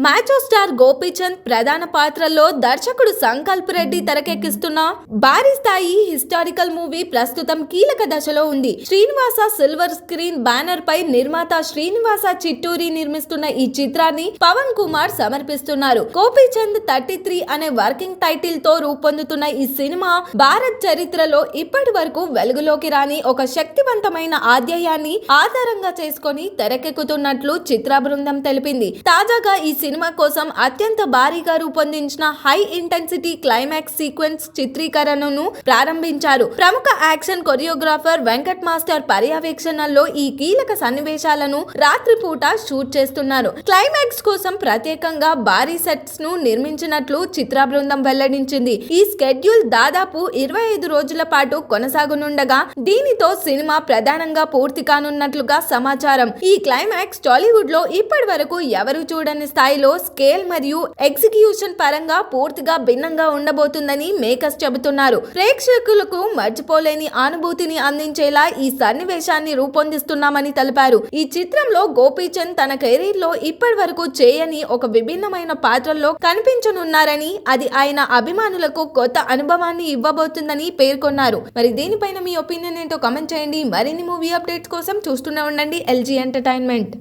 మ్యాచో star Gopichand ప్రధాన పాత్రలో దర్శకుడు సంకల్ప్ రెడ్డి తెరకెక్కిస్తున్న భారీ స్థాయి హిస్టారికల్ మూవీ ప్రస్తుతం కీలక దశలో ఉంది. శ్రీనివాస సిల్వర్ స్క్రీన్ బ్యానర్ పై నిర్మాత శ్రీనివాస చిట్టూరి నిర్మిస్తున్న ఈ చిత్రాన్ని పవన్ కుమార్ సమర్పిస్తున్నారు. గోపీచంద్ థర్టీ త్రీ అనే వర్కింగ్ టైటిల్తో రూపొందుతున్న ఈ సినిమా భారత్ చరిత్రలో ఇప్పటి వరకు వెలుగులోకి రాని ఒక శక్తివంతమైన ఆధ్యాయాన్ని ఆధారంగా చేసుకొని తెరకెక్కుతున్నట్లు చిత్ర బృందం తెలిపింది. తాజాగా ఈ సినిమా కోసం అత్యంత భారీగా రూపొందించిన హై ఇంటెన్సిటీ క్లైమాక్స్ సీక్వెన్స్ చిత్రీకరణను ప్రారంభించారు. ప్రముఖ యాక్షన్ కొరియోగ్రాఫర్ వెంకట్ మాస్టర్ పర్యవేక్షణలో ఈ కీలక సన్నివేశాలను రాత్రిపూట షూట్ చేస్తున్నారు. క్లైమాక్స్ కోసం ప్రత్యేకంగా భారీ సెట్స్ను నిర్మించినట్లు చిత్ర బృందం వెల్లడించింది. ఈ స్కెడ్యూల్ దాదాపు ఇరవై ఐదు రోజుల పాటు కొనసాగనుండగా దీనితో సినిమా ప్రధానంగా పూర్తి కానున్నట్లుగా సమాచారం. ఈ క్లైమాక్స్ టాలీవుడ్లో ఇప్పటి వరకు ఎవరు చూడని స్థాయి స్థాయిలో స్కేల్ మరియు ఎగ్జిక్యూషన్ పరంగా పూర్తిగా భిన్నంగా ఉండబోతుందని మేకర్స్ చెబుతున్నారు. ప్రేక్షకులకు మర్చిపోలేని అనుభూతిని అందించేలా ఈ సన్నివేశాన్ని రూపొందిస్తున్నామని తెలిపారు. ఈ చిత్రంలో గోపీచంద్ తన కెరీర్లో ఇప్పటి వరకు చేయని ఒక విభిన్నమైన పాత్రల్లో కనిపించనున్నారని అది ఆయన అభిమానులకు కొత్త అనుభవాన్ని ఇవ్వబోతుందని పేర్కొన్నారు. మరి దీనిపైన మీ ఒపీనియన్ ఏంటో కమెంట్ చేయండి. మరిన్ని మూవీ అప్డేట్స్ కోసం చూస్తూనే ఉండండి ఎల్జీ ఎంటర్టైన్మెంట్.